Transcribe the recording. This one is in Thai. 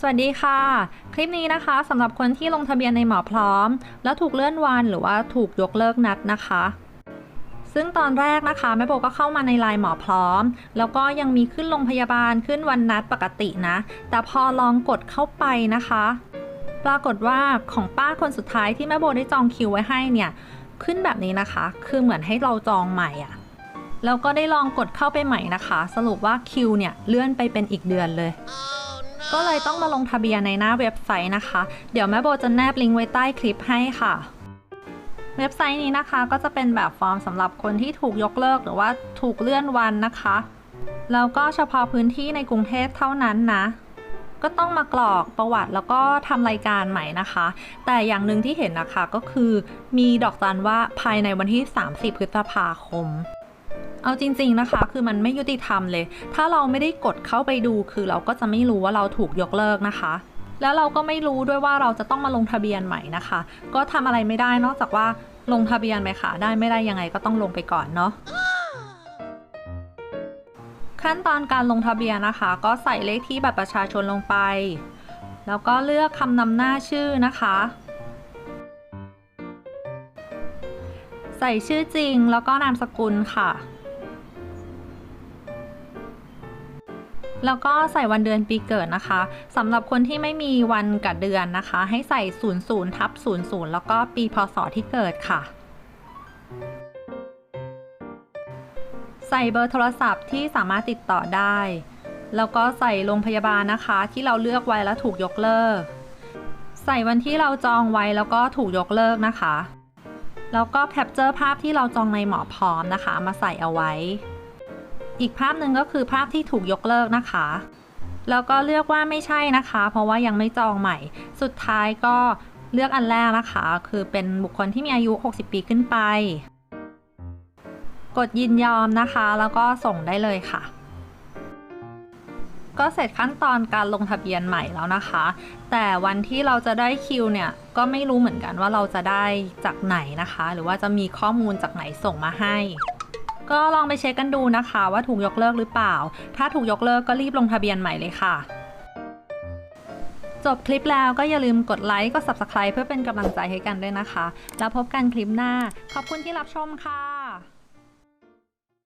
สวัสดีค่ะ คลิปนี้นะคะสำหรับคนที่ลงทะเบียนในหมอพร้อม แล้วถูกเลื่อนวันหรือว่าถูกยกเลิกนัดนะคะ ซึ่งตอนแรกนะคะแม่โบก็เข้ามาในไลน์หมอพร้อม แล้วก็ยังมีขึ้นโรงพยาบาลขึ้นวันนัดปกตินะ แต่พอลองกดเข้าไปนะคะ ปรากฏว่าของป้าคนสุดท้ายที่แม่โบได้จองคิวไว้ให้เนี่ยขึ้นแบบนี้นะคะ คือเหมือนให้เราจองใหม่อะแล้วก็ได้ลองกดเข้าไปใหม่นะคะ สรุปว่าคิวเนี่ยเลื่อนไปเป็นอีกเดือนเลย ก็เลยต้องมาลงทะเบียนในหน้าเว็บไซต์นะคะ เดี๋ยวแม่โบจะแนบลิงก์ไว้ใต้คลิปให้ค่ะ เว็บไซต์นี้นะคะก็จะเป็นแบบฟอร์มสำหรับคนที่ถูกยกเลิกหรือว่าถูกเลื่อนวันนะคะ แล้วก็เฉพาะพื้นที่ในกรุงเทพเท่านั้นนะก็ต้องมากรอกประวัติแล้วก็ทำรายการใหม่นะคะ แต่อย่างหนึ่งที่เห็นนะคะก็คือมีดอกจันว่าภายในวันที่ 30 พฤษภาคม เอาจริง ๆนะคะ คือมันไม่ยุติธรรมเลย ถ้าเราไม่ได้กดเข้าไปดู คือเราก็จะไม่รู้ว่าเราถูกยกเลิกนะคะ แล้วเราก็ไม่รู้ด้วยว่าเราจะต้องมาลงทะเบียนใหม่นะคะ ก็ทำอะไรไม่ได้นอกจากว่าลงทะเบียนไปค่ะ ได้ไม่ได้ยังไงก็ต้องลงไปก่อนเนาะขั้นตอนการลงทะเบียนนะคะ ก็ใส่เลขที่บัตรประชาชนลงไป แล้วก็เลือกคำนำหน้าชื่อนะคะ ใส่ชื่อจริงแล้วก็นามสกุลค่ะ แล้วก็ใส่วันเดือนปีเกิดนะคะสำหรับคนที่ไม่มีวันกับเดือนนะคะ ให้ใส่ 00ทับ00 แล้วก็ปีพศที่เกิดค่ะ ใส่เบอร์โทรศัพท์ที่สามารถติดต่อได้ แล้วก็ใส่โรงพยาบาลนะคะ ที่เราเลือกไว้แล้วถูกยกเลิก ใส่วันที่เราจองไว้แล้วก็ถูกยกเลิกนะคะแล้วก็แคปเจอร์ภาพที่เราจองในหมอพร้อมนะคะ มาใส่เอาไว้ อีกภาพหนึ่งก็คือภาพที่ถูกยกเลิกนะคะแล้วก็เลือกว่าไม่ใช่นะคะ เพราะว่ายังไม่จองใหม่ สุดท้ายก็เลือกอันแรกนะคะ คือเป็นบุคคลที่มีอายุ 60 ปีขึ้นไป กดยินยอมนะคะ แล้วก็ส่งได้เลยค่ะ ก็เสร็จขั้นตอนการลงทะเบียนใหม่แล้วนะคะ แต่วันที่เราจะได้คิวเนี่ย ก็ไม่รู้เหมือนกันว่าเราจะได้จากไหนนะคะ หรือว่าจะมีข้อมูลจากไหนส่งมาให้ ก็ลองไปเช็คกันดูนะคะว่าถูกยกเลิกหรือเปล่า ถ้าถูกยกเลิกก็รีบลงทะเบียนใหม่เลยค่ะ จบคลิปแล้วก็อย่าลืมกดไลค์ กด subscribe เพื่อเป็นกำลังใจให้กันด้วยนะคะ แล้วพบกันคลิปหน้า ขอบคุณที่รับชมค่ะ